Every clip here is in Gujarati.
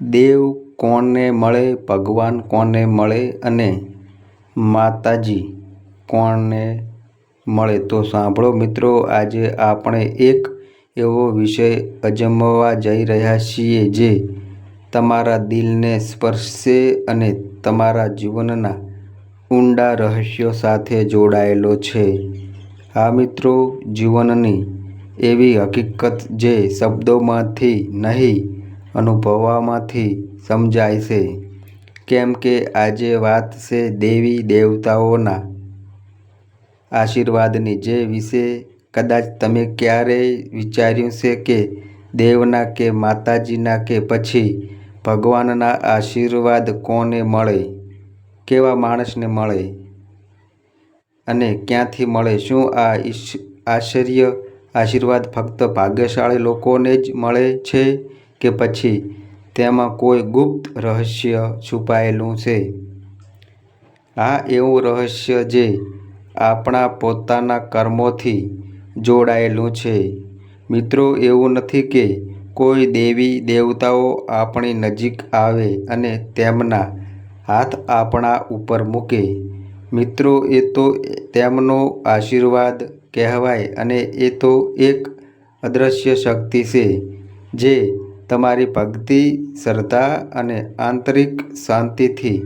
દેવ કોને મળે, ભગવાન કોને મળે અને માતાજી કોને મળે? તો સાંભળો મિત્રો, આજે આપણે એક એવો વિષય અજમાવવા જઈ રહ્યા છીએ જે તમારા દિલને સ્પર્શશે અને તમારા જીવનના ઊંડા રહસ્યો સાથે જોડાયેલો છે. હા મિત્રો, જીવનની એવી હકીકત જે શબ્દોમાંથી નહીં અનુભવવામાંથી સમજાય છે. કેમ કે આજે વાત છે દેવી દેવતાઓના આશીર્વાદની, જે વિશે કદાચ તમે ક્યારેય વિચાર્યું છે કે દેવના કે માતાજીના કે પછી ભગવાનના આશીર્વાદ કોને મળે, કેવા માણસને મળે અને ક્યાંથી મળે, શું આ આશ્ચર્ય આશીર્વાદ ફક્ત ભાગ્યશાળી લોકોને જ મળે છે? કે પછી તેમાં કોઈ ગુપ્ત રહસ્ય છુપાયેલું છે? આ એવું રહસ્ય જે આપણા પોતાના કર્મોથી જોડાયેલું છે. મિત્રો, એવું નથી કે કોઈ દેવી દેવતાઓ આપણી નજીક આવે અને તેમના હાથ આપણા ઉપર મૂકે. મિત્રો, એ તો તેમનો આશીર્વાદ કહેવાય અને એ તો એક અદૃશ્ય શક્તિ છે, જે તમારી ભક્તિ, શ્રદ્ધા અને આંતરિક શાંતિથી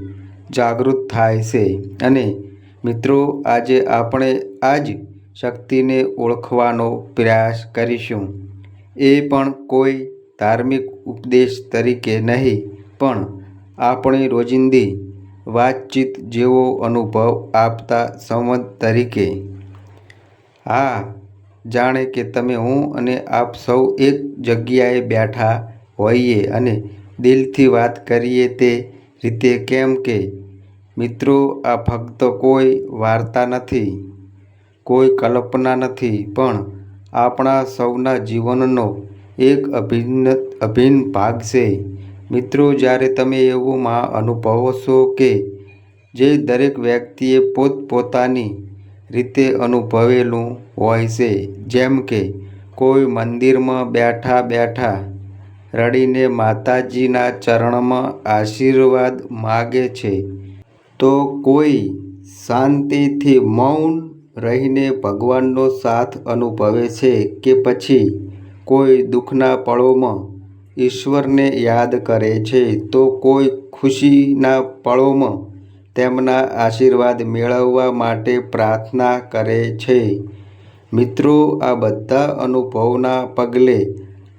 જાગૃત થાય છે. અને મિત્રો, આજે આપણે આ જ શક્તિને ઓળખવાનો પ્રયાસ કરીશું. એ પણ કોઈ ધાર્મિક ઉપદેશ તરીકે નહીં, પણ આપણી રોજિંદી વાતચીત જેવો અનુભવ આપતા સંવાદ તરીકે. હા, જાણે કે તમે હું અને આપ સૌ એક જગ્યાએ બેઠા હોઈએ અને દિલથી વાત કરીએ તે રીતે કેમ કે, મિત્રો, આ ફક્ત કોઈ વાર્તા નથી, કોઈ કલ્પના નથી, પણ આપણા સૌના જીવનનો એક અભિન્ન અભિન્ન ભાગ છે. મિત્રો, જ્યારે તમે એવું માં અનુભવો છો કે જે દરેક વ્યક્તિએ પોતપોતાની રીતે અનુભવેલું હોય છે, જેમ કે કોઈ મંદિરમાં બેઠા બેઠા રડીને માતાજીના ચરણમાં આશીર્વાદ માગે છે. તો કોઈ શાંતિથી મૌન રહીને ભગવાનનો સાથ અનુભવે છે કે પછી કોઈ દુઃખના પળોમાં ઈશ્વરને યાદ કરે છે, તો કોઈ ખુશીના પળોમાં તેમના આશીર્વાદ મેળવવા માટે પ્રાર્થના કરે છે? મિત્રો, આ બધા અનુભવના પગલે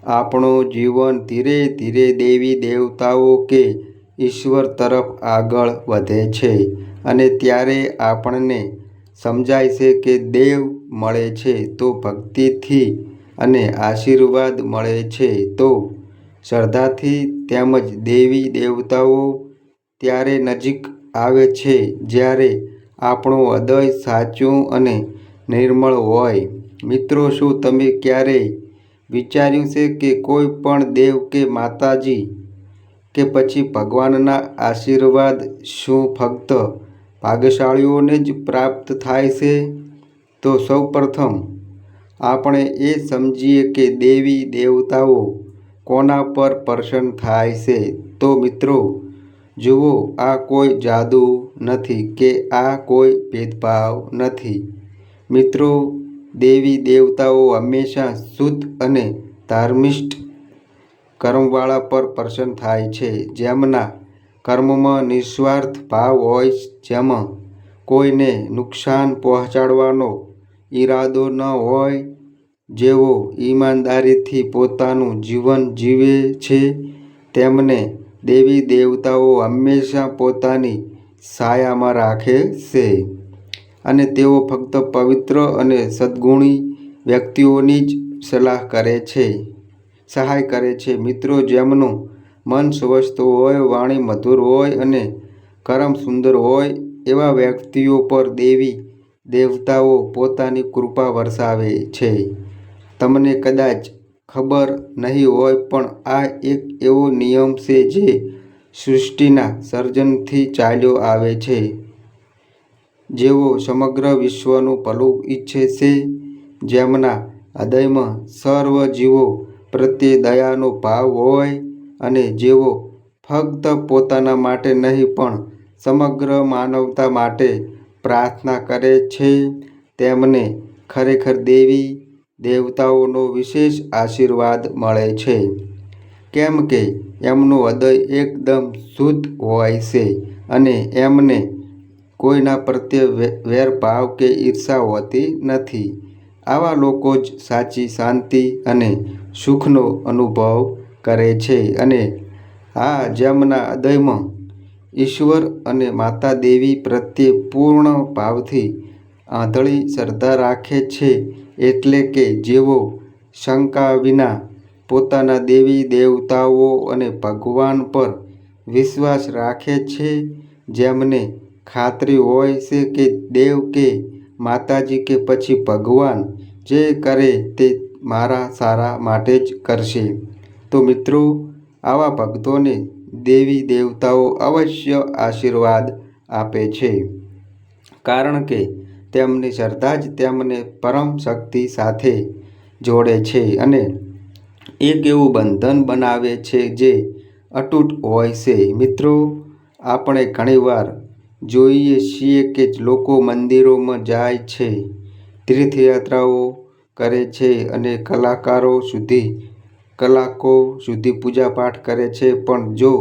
આપણું જીવન ધીરે ધીરે દેવી દેવતાઓ કે ઈશ્વર તરફ આગળ વધે છે અને ત્યારે આપણને સમજાય છે કે દેવ મળે છે તો ભક્તિથી અને આશીર્વાદ મળે છે તો શ્રદ્ધાથી તેમજ દેવી દેવતાઓ ત્યારે નજીક આવે છે જ્યારે આપણું હૃદય સાચું અને નિર્મળ હોય. મિત્રો, શું તમે ક્યારેય વિચાર્યું છે કે કોઈ પણ દેવ કે માતાજી કે પછી ભગવાનના આશીર્વાદ શું ફક્ત ભાગ્યશાળીઓને જ પ્રાપ્ત થાય છે? તો સૌપ્રથમ આપણે એ સમજીએ કે દેવી દેવતાઓ કોના પર પ્રસન્ન થાય છે? તો મિત્રો, જુઓ, આ કોઈ જાદુ નથી કે આ કોઈ ભેદભાવ નથી. મિત્રો દેવી દેવતાઓ હંમેશા શુદ્ધ અને ધાર્મિષ્ઠ કર્મવાળા પર પ્રસન્ન થાય છે. જેમના કર્મમાં નિસ્વાર્થ ભાવ હોય, જેમાં કોઈને નુકસાન પહોંચાડવાનો ઈરાદો ન હોય, જેઓ ઈમાનદારીથી પોતાનું જીવન જીવે છે, તેમને દેવી દેવતાઓ હંમેશા પોતાની છાયામાં રાખે છે. અને તેઓ ફક્ત પવિત્ર અને સદ્ગુણી વ્યક્તિઓની જ સલાહ કરે છે, સહાય કરે છે. મિત્રો, જેમનું મન સ્વસ્થ હોય, વાણી મધુર હોય અને કરમ સુંદર હોય, એવા વ્યક્તિઓ પર દેવી દેવતાઓ પોતાની કૃપા વરસાવે છે. તમને કદાચ ખબર નહીં હોય, પણ આ એક એવો નિયમ છે જે સૃષ્ટિના સર્જનથી ચાલ્યો આવે છે. જેઓ સમગ્ર વિશ્વનું ભલું ઈચ્છે છે, જેમના હૃદયમાં સર્વ જીવો પ્રત્યે દયાનો ભાવ હોય અને જેઓ ફક્ત પોતાના માટે નહીં પણ સમગ્ર માનવતા માટે પ્રાર્થના કરે છે, તેમને ખરેખર દેવી દેવતાઓનો વિશેષ આશીર્વાદ મળે છે. કેમ કે એમનું હૃદય એકદમ શુદ્ધ હોય છે અને એમને કોઈના પ્રત્યે વેરભાવ કે ઈર્ષા હોતી નથી. આવા લોકો જ સાચી શાંતિ અને સુખનો અનુભવ કરે છે અને આ જેમના હૃદયમાં ઈશ્વર અને માતા દેવી પ્રત્યે પૂર્ણ ભાવથી આંધળી શ્રદ્ધા રાખે છે એટલે કે જેઓ શંકા વિના પોતાના દેવી દેવતાઓ અને ભગવાન પર વિશ્વાસ રાખે છે, જેમને ખાતરી હોય છે કે દેવ કે માતાજી કે પછી ભગવાન જે કરે તે મારા સારા માટે જ કરશે. તો મિત્રો, આવા ભક્તોને દેવી દેવતાઓ અવશ્ય આશીર્વાદ આપે છે. કારણ કે તેમની શ્રદ્ધા જ તેમને પરમ શક્તિ સાથે જોડે છે અને એક એવું બંધન બનાવે છે જે અતૂટ હોય છે. મિત્રો, આપણે ઘણીવાર જોઈએ છીએ કે લોકો મંદિરોમાં જાય છે, તીર્થયાત્રાઓ કરે છે અને કલાકારો સુધી, કલાકો સુધી પૂજાપાઠ કરે છે. પણ જો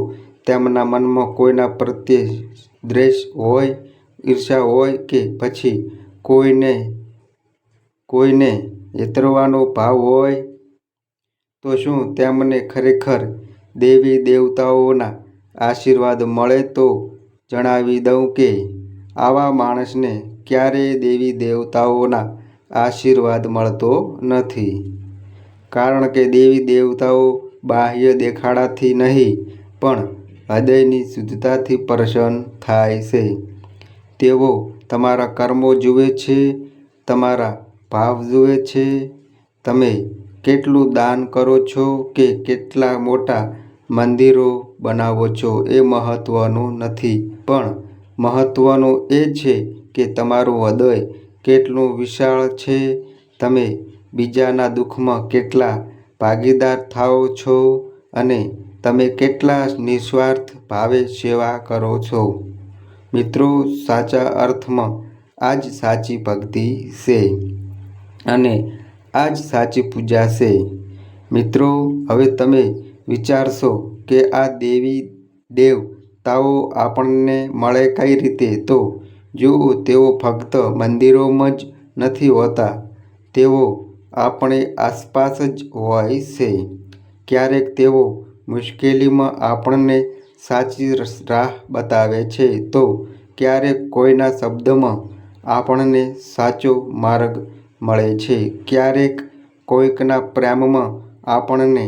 તેમના મનમાં કોઈના પ્રત્યે દ્વેષ હોય, ઈર્ષા હોય કે પછી કોઈને કોઈને એતરવાનો ભાવ હોય, તો શું તેમને ખરેખર દેવી દેવતાઓના આશીર્વાદ મળે તો જણાવી દઉં કે આવા માણસને ક્યારેય દેવી દેવતાઓના આશીર્વાદ મળતો નથી. કારણ કે દેવી દેવતાઓ બાહ્ય દેખાડાથી નહીં, પણ હૃદયની શુદ્ધતાથી પ્રસન્ન થાય છે. તેઓ તમારા કર્મો જુએ છે, તમારા ભાવ જુએ છે. તમે કેટલું દાન કરો છો કે કેટલા મોટા મંદિરો બનાવો છો એ મહત્ત્વનું નથી. પણ મહત્ત્વનું એ છે કે તમારું હૃદય કેટલું વિશાળ છે. તમે બીજાના દુઃખમાં કેટલા ભાગીદાર થાઓ છો અને તમે કેટલા નિસ્વાર્થ ભાવે સેવા કરો છો. મિત્રો, સાચા અર્થમાં આ જ સાચી ભક્તિ છે અને આ જ સાચી પૂજા છે. મિત્રો, હવે તમે વિચારશો કે આ દેવી દેવતાઓ આપણને મળે કઈ રીતે? તો જુઓ, તેઓ ફક્ત મંદિરોમાં જ નથી હોતા. તેઓ આપણી આસપાસ જ હોય છે. ક્યારેક તેઓ મુશ્કેલીમાં આપણને સાચી રાહ બતાવે છે. તો ક્યારેક કોઈના શબ્દમાં આપણને સાચો માર્ગ મળે છે. ક્યારેક કોઈકના પ્રેમમાં આપણને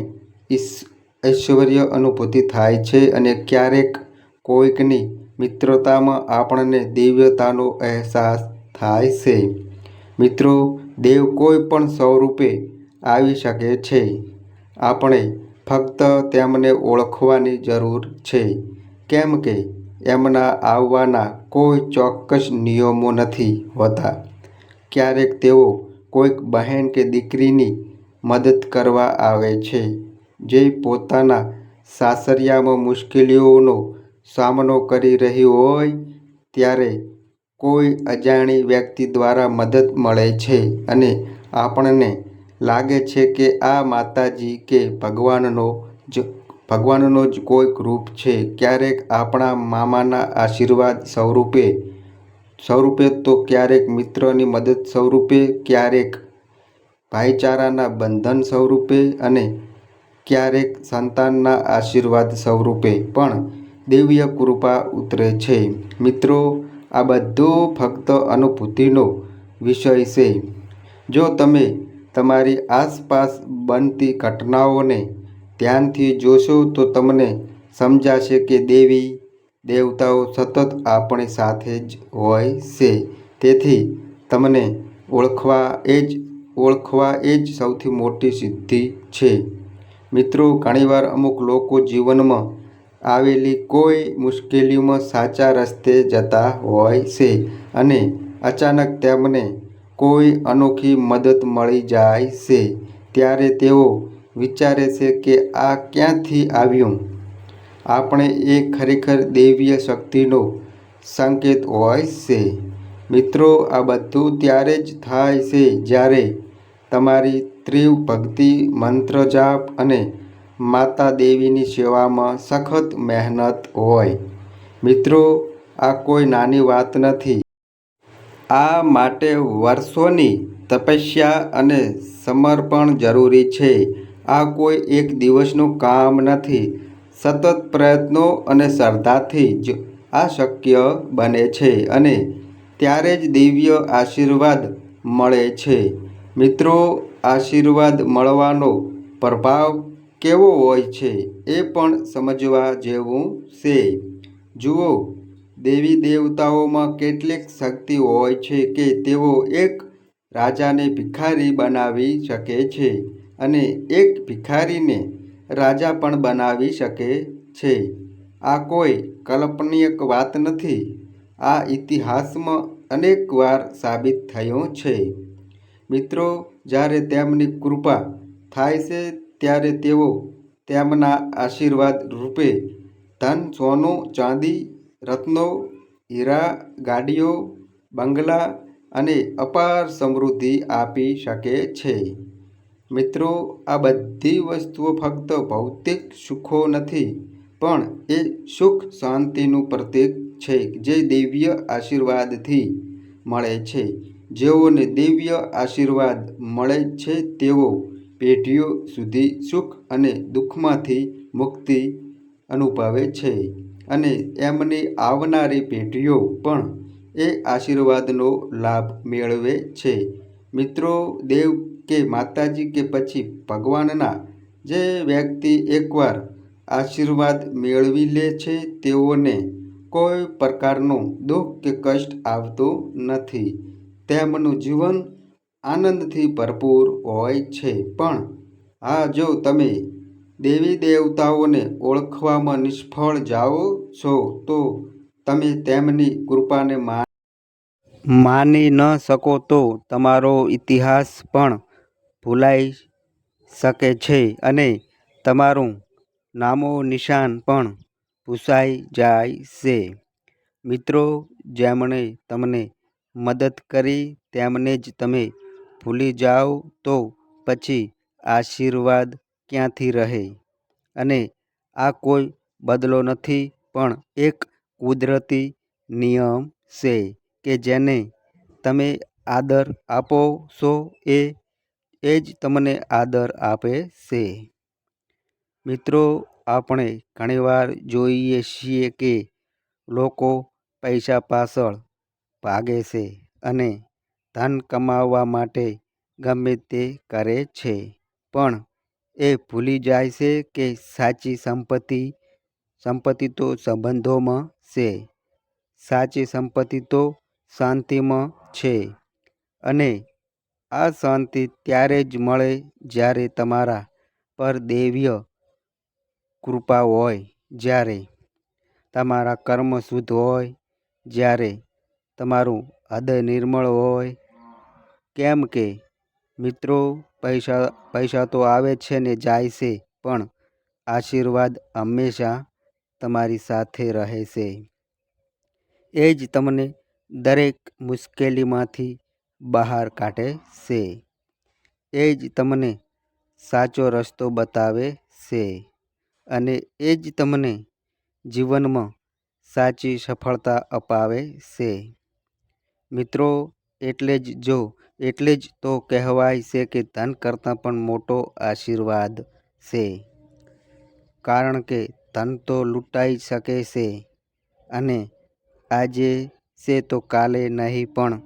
ઐશ્વર્ય અનુભૂતિ થાય છે અને ક્યારેક કોઈકની મિત્રતામાં આપણને દિવ્યતાનો અહેસાસ થાય છે. મિત્રો, દેવ કોઈ પણ સ્વરૂપે આવી શકે છે. આપણે ફક્ત તેમને ઓળખવાની જરૂર છે. કેમ કે એમના આવવાના કોઈ ચોક્કસ નિયમો નથી હોતા. ક્યારેક તેઓ કોઈક બહેન કે દીકરીની મદદ કરવા આવે છે, જે પોતાના સાસરિયામાં મુશ્કેલીઓનો સામનો કરી રહી હોય ત્યારે કોઈ અજાણી વ્યક્તિ દ્વારા મદદ મળે છે અને આપણને લાગે છે કે આ માતાજી કે ભગવાનનો જ ભગવાનનો જ કોઈક રૂપ છે. ક્યારેક આપણા મામાના આશીર્વાદ સ્વરૂપે સ્વરૂપે તો ક્યારેક મિત્રની મદદ સ્વરૂપે, ક્યારેક ભાઈચારાના બંધન સ્વરૂપે અને ક્યારેક સંતાનના આશીર્વાદ સ્વરૂપે. પણ દિવ્ય કૃપા ઉતરે છે. મિત્રો, આ બધું ફક્ત અનુભૂતિનો વિષય છે. જો તમે તમારી આસપાસ બનતી ઘટનાઓને ધ્યાનથી જોશો તો તમને સમજાશે કે દેવી દેવતાઓ સતત આપણી સાથે જ હોય છે. તેથી તમને ઓળખવા એ જ, ઓળખવા એ જ સૌથી મોટી સિદ્ધિ છે. મિત્રો, ઘણીવાર અમુક લોકો જીવનમાં આવેલી કોઈ મુશ્કેલીમાં સાચા રસ્તે જતા હોય છે અને અચાનક તેમને કોઈ અનોખી મદદ મળી જાય છે, ત્યારે તેઓ વિચારે છે કે આ ક્યાંથી આવ્યું? આપણે એ ખરેખર દૈવીય શક્તિનો સંકેત હોય છે. મિત્રો, આ બધું ત્યારે જ થાય છે જ્યારે તમારી તીવ્ર ભક્તિ મંત્ર જાપ અને માતા દેવીની સેવામાં સખત મહેનત હોય. મિત્રો, આ કોઈ નાની વાત નથી. આ માટે વર્ષોની તપસ્યા અને સમર્પણ જરૂરી છે. આ કોઈ એક દિવસનું કામ નથી. સતત પ્રયત્નો અને શ્રદ્ધાથી જ આ શક્ય બને છે અને ત્યારે જ દિવ્ય આશીર્વાદ મળે છે. મિત્રો, આશીર્વાદ મળવાનો પ્રભાવ કેવો હોય છે એ પણ સમજવા જેવું છે. જુઓ, દેવી દેવતાઓમાં કેટલીક શક્તિ હોય છે કે તેઓ એક રાજાને ભિખારી બનાવી શકે છે અને એક ભિખારીને રાજા પણ બનાવી શકે છે. આ કોઈ કલ્પનીય વાત નથી. આ ઇતિહાસમાં અનેકવાર સાબિત થયું છે. મિત્રો, જ્યારે તેમની કૃપા થાય છે ત્યારે તેઓ તેમના આશીર્વાદ રૂપે ધન, સોનું, ચાંદી, રત્નો, હીરા, ગાડીઓ, બંગલા અને અપાર સમૃદ્ધિ આપી શકે છે. મિત્રો, આ બધી વસ્તુઓ ફક્ત ભૌતિક સુખો નથી, પણ એ સુખ શાંતિનું પ્રતીક છે જે દિવ્ય આશીર્વાદથી મળે છે. જેઓને દિવ્ય આશીર્વાદ મળે છે, તેઓ પેઢીઓ સુધી સુખ અને દુઃખમાંથી મુક્તિ અનુભવે છે અને એમની આવનારી પેઢીઓ પણ એ આશીર્વાદનો લાભ મેળવે છે. મિત્રો, દેવ કે માતાજી કે પછી ભગવાનના જે વ્યક્તિ એકવાર આશીર્વાદ મેળવી લે છે, તેઓને કોઈ પ્રકારનું દુઃખ કે કષ્ટ આવતું નથી. તેમનું જીવન આનંદથી ભરપૂર હોય છે. પણ આ જો તમે દેવી દેવતાઓને ઓળખવામાં નિષ્ફળ જાઓ છો, તો તમે તેમની કૃપાને માની ન શકો તો તમારો ઇતિહાસ પણ ભૂલાઈ શકે છે અને તમારું નામો નિશાન પણ ભૂંસાઈ જાય છે. મિત્રો, જેમણે તમને મદદ કરી, તેમને જ તમે ભૂલી જાઓ તો પછી આશીર્વાદ ક્યાંથી રહે? અને આ કોઈ બદલો નથી, પણ એક કુદરતી નિયમ છે કે જેને તમે આદર આપો છો એ એ જ તમને આદર આપે છે. મિત્રો, આપણે ઘણીવાર જોઈએ છીએ કે લોકો પૈસા પાછળ ભાગે છે અને ધન કમાવવા માટે ગમે તે કરે છે. પણ એ ભૂલી જાય છે કે સાચી સંપત્તિ સંપત્તિ તો સંબંધોમાં છે. સાચી સંપત્તિ તો શાંતિમાં છે. અને આ શાંતિ ત્યારે જ મળે જ્યારે તમારા પર દૈવીય કૃપા હોય, જ્યારે તમારા કર્મ શુદ્ધ હોય, જ્યારે તમારું હૃદય નિર્મળ હોય કેમ કે મિત્રો, પૈસા પૈસા તો આવે છે ને જાય છે, પણ આશીર્વાદ હંમેશા તમારી સાથે રહે છે. એ જ તમને દરેક મુશ્કેલીમાંથી બહાર કાઢે છે. એ જ તમને સાચો રસ્તો બતાવે છે અને એ જ તમને જીવનમાં સાચી સફળતા અપાવે છે. મિત્રો, એટલે જ જો એટલે જ તો કહેવાય છે કે ધન કરતાં પણ મોટો આશીર્વાદ છે. કારણ કે ધન તો લૂંટાઈ શકે છે અને આજે છે તો કાલે નહીં પણ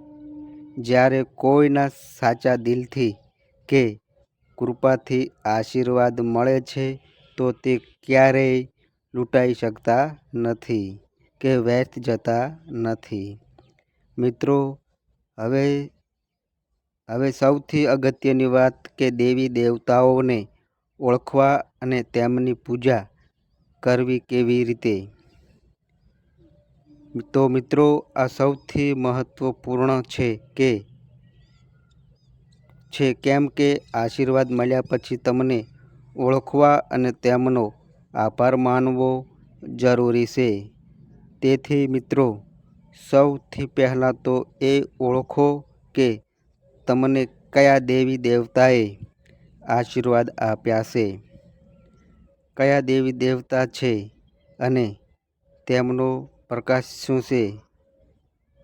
જ્યારે કોઈના સાચા દિલથી કે કૃપાથી આશીર્વાદ મળે છે તો તે ક્યારેય લૂંટાઈ શકતા નથી કે વ્યર્થ જતા નથી. મિત્રો, હવે હવે સૌથી અગત્યની વાત કે દેવી દેવતાઓને ઓળખવા અને તેમની પૂજા કરવી કેવી રીતે? તો મિત્રો, આ સૌથી મહત્ત્વપૂર્ણ છે કે, છે કેમ કે આશીર્વાદ મળ્યા પછી તમને ઓળખવા અને તેમનો આભાર માનવો જરૂરી છે. તેથી મિત્રો, સૌથી પહેલાં તો એ ઓળખો કે તમને કયા દેવી દેવતાએ આશીર્વાદ આપ્યા છે? કયા દેવી દેવતા છે અને તેમનો પ્રકાશ શું છે?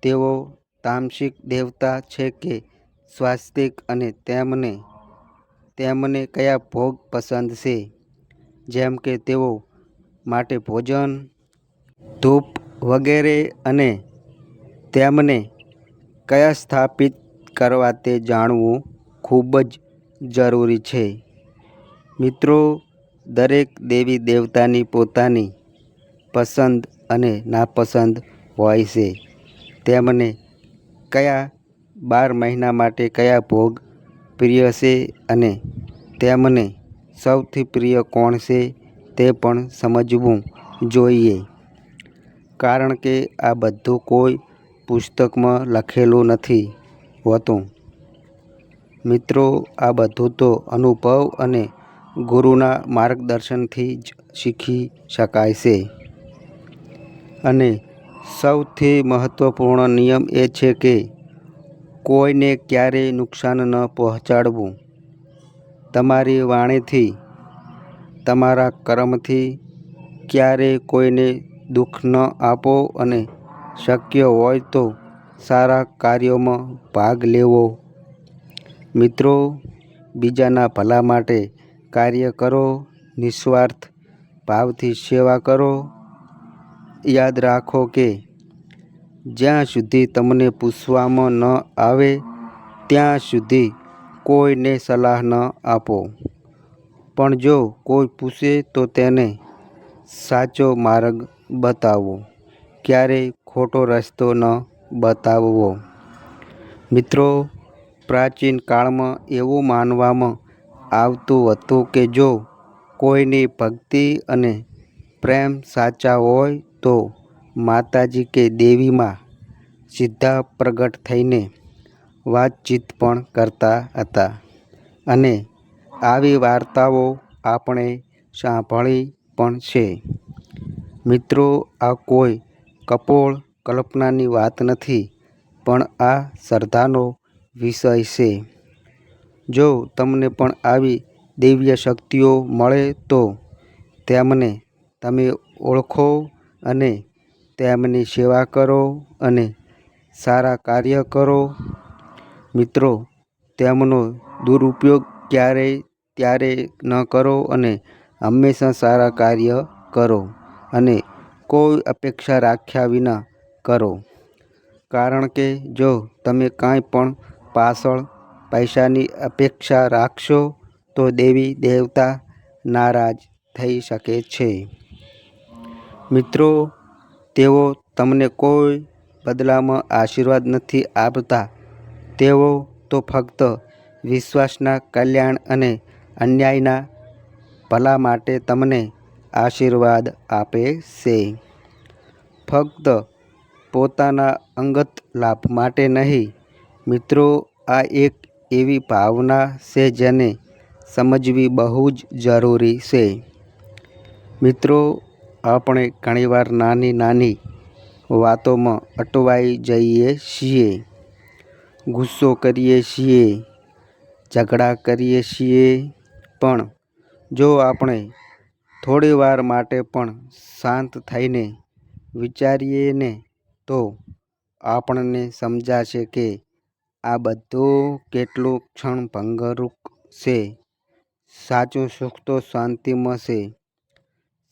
તેઓ તામસિક દેવતા છે કે સ્વાસ્તિક અને તેમને તેમને કયા ભોગ પસંદ છે? જેમ કે તેઓ માટે ભોજન, ધૂપ વગેરે અને તેમને કયા સ્થાપિત કરવા તે જાણવું ખૂબ જ જરૂરી છે. મિત્રો, દરેક દેવી દેવતાની પોતાની પસંદ અને નાપસંદ હોય છે. તેમને કયા બાર મહિના માટે કયા ભોગ પ્રિય છે અને તેમને સૌથી પ્રિય કોણ છે તે પણ સમજવું જોઈએ. કારણ કે આ બધું કોઈ પુસ્તકમાં લખેલું નથી. હોતું. મિત્રો, આ બધું તો અનુભવ અને ગુરુના માર્ગદર્શનથી જ શીખી શકાય છે. અને સૌથી મહત્ત્વપૂર્ણ નિયમ એ છે કે કોઈને ક્યારેય નુકસાન ન પહોંચાડવું. તમારી વાણીથી, તમારા કર્મથી ક્યારેય કોઈને દુઃખ ન આપો અને શક્ય હોય તો સારા કાર્યોમાં ભાગ લેવો. મિત્રો, બીજાના ભલા માટે કાર્ય કરો, નિસ્વાર્થ ભાવથી સેવા કરો. યાદ રાખો કે જ્યાં સુધી તમને પૂછવામાં ન આવે, ત્યાં સુધી કોઈને સલાહ ન આપો. પણ જો કોઈ પૂછે તો તેને સાચો માર્ગ બતાવો. ક્યારેય ખોટો રસ્તો ન બતાવવો. મિત્રો, પ્રાચીન કાળમાં એવું માનવામાં આવતું હતું કે જો કોઈની ભક્તિ અને પ્રેમ સાચા હોય તો માતાજી કે દેવીમાં સીધા પ્રગટ થઈને વાતચીત પણ કરતા હતા અને આવી વાર્તાઓ આપણે સાંભળી પણ છે. મિત્રો, આ કોઈ કપોળ કલ્પનાની વાત નથી, પણ આ શ્રદ્ધાનો વિષય છે. જો તમને પણ આવી દૈવ્ય શક્તિઓ મળે તો તેમને તમે ઓળખો અને તેમની સેવા કરો અને સારા કાર્ય કરો. મિત્રો, તેમનો દુરુપયોગ ક્યારેય ત્યારે ન કરો અને હંમેશા સારા કાર્ય કરો અને કોઈ અપેક્ષા રાખ્યા વિના કરો. કારણ કે જો તમે કાંઈ પણ પાછળ પૈસાની અપેક્ષા રાખશો, તો દેવી દેવતા નારાજ થઈ શકે છે. મિત્રો, તેઓ તમને કોઈ બદલામાં આશીર્વાદ નથી આપતા. તેઓ તો ફક્ત વિશ્વાસના કલ્યાણ અને અન્યાયના ભલા માટે તમને આશીર્વાદ આપે છે. ફક્ત પોતાના અંગત લાભ માટે નહીં. મિત્રો, આ એક એવી ભાવના છે જેને સમજવી બહુ જ જરૂરી છે. મિત્રો, આપણે ઘણીવાર નાની નાની વાતોમાં અટવાઈ જઈએ છીએ, ગુસ્સો કરીએ છીએ, ઝઘડા કરીએ છીએ, પણ જો આપણે થોડી વાર માટે પણ શાંત થઈને વિચારીએ ને તો આપણને સમજાશે કે આ બધું કેટલું ક્ષણભંગુર છે. સાચું સુખ તો શાંતિમાં છે.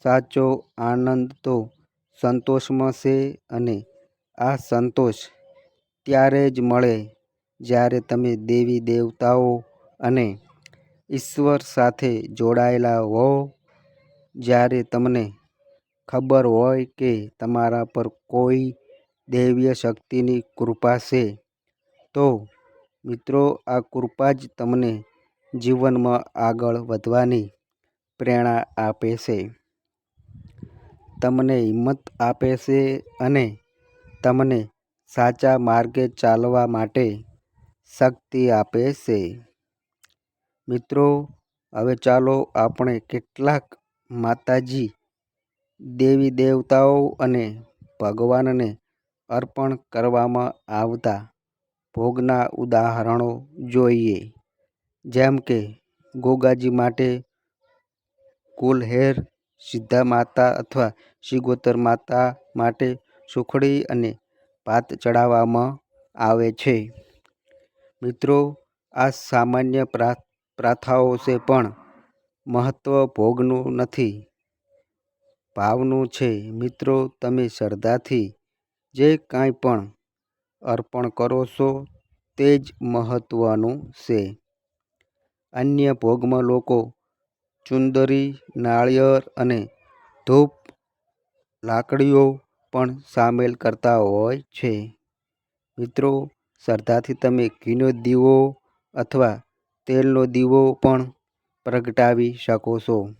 સાચો આનંદ તો સંતોષમાં છે અને આ સંતોષ ત્યારે જ મળે જ્યારે તમે દેવી દેવતાઓ અને ઈશ્વર સાથે જોડાયેલા હો. જ્યારે તમને ખબર હોય કે તમારા પર કોઈ દૈવીય શક્તિની કૃપા છે. તો, મિત્રો, આ કૃપા જ તમને જીવનમાં આગળ વધવાની પ્રેરણા આપે છે. તમને હિંમત આપે છે અને તમને સાચા માર્ગે ચાલવા માટે શક્તિ આપે છે. મિત્રો, હવે ચાલો આપણે કેટલાક માતાજી દેવી દેવતાઓ અને ભગવાનને અર્પણ કરવામાં આવતા ભોગના ઉદાહરણો જોઈએ. જેમ કે, ગોગાજી માટે કુલહેર, સિદ્ધા માતા અથવા શિગોતર માતા માટે સુખડી અને ભાત ચડાવવામાં આવે છે. મિત્રો, આ સામાન્ય પ્રથાઓ છે પણ મહત્વ ભોગનું નથી. ભાવનું છે. મિત્રો, તમે શ્રદ્ધાથી જે કાંઈ પણ અર્પણ કરો છો, તે જ મહત્વનું છે. અન્ય ભોગમાં લોકો ચુંદરી, નાળિયેર અને ધૂપ લાકડીઓ પણ સામેલ કરતા હોય છે. મિત્રો, શ્રદ્ધાથી તમે ઘીનો દીવો અથવા તેલનો દીવો પણ પ્રગટાવી શકો છો.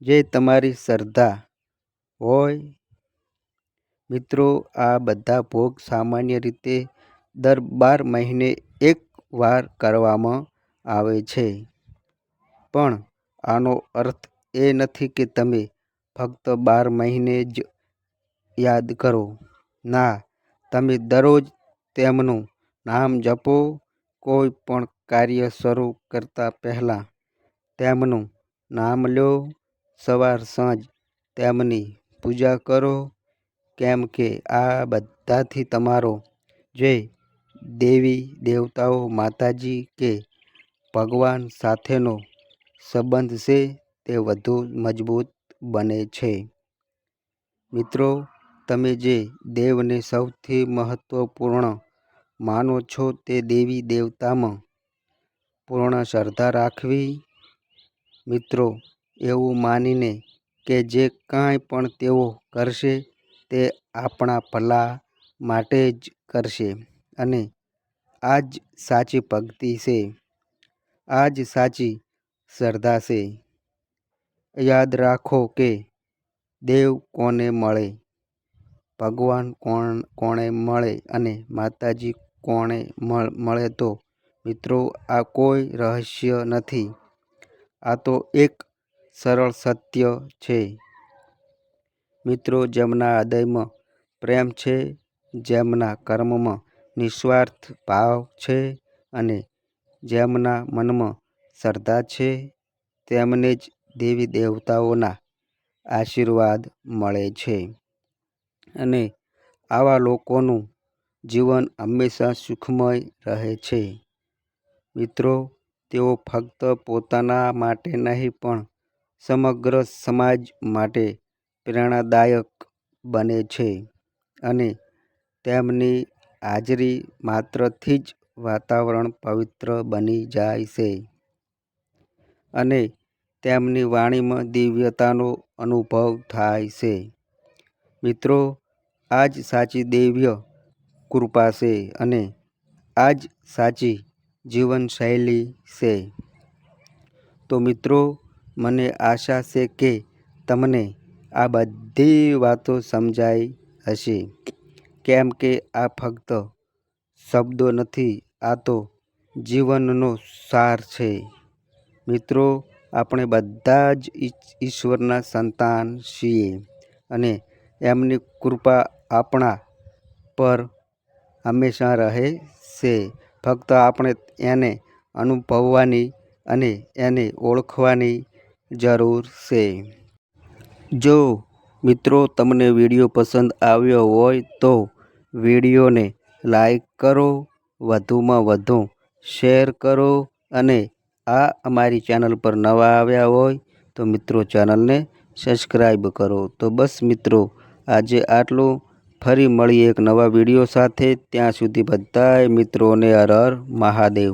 જે તમારી શ્રદ્ધા હોય મિત્રો, આ બધા ભોગ સામાન્ય રીતે દર બાર મહિને એક વાર કરવામાં આવે છે. પણ આનો અર્થ એ નથી કે તમે ફક્ત બાર મહિને જ યાદ કરો. ના, તમે દરરોજ તેમનું નામ જપો, કોઈ પણ કાર્ય શરૂ કરતા પહેલાં તેમનું નામ લો. સવાર સાંજ તેમની પૂજા કરો. કેમ કે આ બધાથી તમારો જે દેવી દેવતાઓ, માતાજી કે ભગવાન સાથેનો સંબંધ છે તે વધુ મજબૂત બને છે. મિત્રો, તમે જે દેવને સૌથી મહત્વપૂર્ણ માનો છો તે દેવી દેવતામાં પૂર્ણ શ્રદ્ધા રાખવી? મિત્રો, એવું માનીને કે જે કાંઈ પણ તેઓ કરશે તે આપણા ભલા માટે જ કરશે અને આ જ સાચી ભક્તિ છે. આ જ સાચી શ્રદ્ધા છે. યાદ રાખો કે દેવ કોને મળે? ભગવાન કોણ, કોણે મળે અને માતાજી કોણે મળે તો? મિત્રો, આ કોઈ રહસ્ય નથી. આ તો એક સરળ સત્ય છે. મિત્રો, જેમના હૃદયમાં પ્રેમ છે, જેમના કર્મમાં નિસ્વાર્થ ભાવ છે અને જેમના મનમાં શ્રદ્ધા છે, તેમને જ દેવી દેવતાઓના આશીર્વાદ મળે છે. અને આવા લોકોનું જીવન હંમેશા સુખમય રહે છે. મિત્રો, તેઓ ફક્ત પોતાના માટે નહીં, પણ સમગ્ર સમાજ માટે પ્રેરણાદાયક બને છે અને તેમની હાજરી માત્રથી જ વાતાવરણ પવિત્ર બની જાય છે અને તેમની વાણીમાં દિવ્યતાનો અનુભવ થાય છે. મિત્રો આ જ સાચી દૈવ્ય કૃપા છે અને આ જ સાચી જીવનશૈલી છે. તો મિત્રો, મને આશા છે કે તમને આ બધી વાતો સમજાઈ હશે. કેમ કે આ ફક્ત શબ્દો નથી, આ તો જીવનનો સાર છે. મિત્રો, આપણે બધા જ ઈશ્વરના સંતાન છીએ અને એમની કૃપા આપણા પર હંમેશા રહે છે. ફક્ત આપણે એને અનુભવવાની અને એને ઓળખવાની જરૂર છે. જો મિત્રો તમને વીડિયો પસંદ આવ્યો હોય તો વિડીયોને લાઈક કરો, વધુમાં વધુ શેર કરો અને આ અમારી ચેનલ પર નવા આવ્યા હોય તો મિત્રો ચેનલને સબસ્ક્રાઈબ કરો. તો બસ મિત્રો, આજે આટલું. ફરી મળીએ એક નવા વીડિયો સાથે. ત્યાં સુધી બધાય મિત્રોને હર હર મહાદેવ.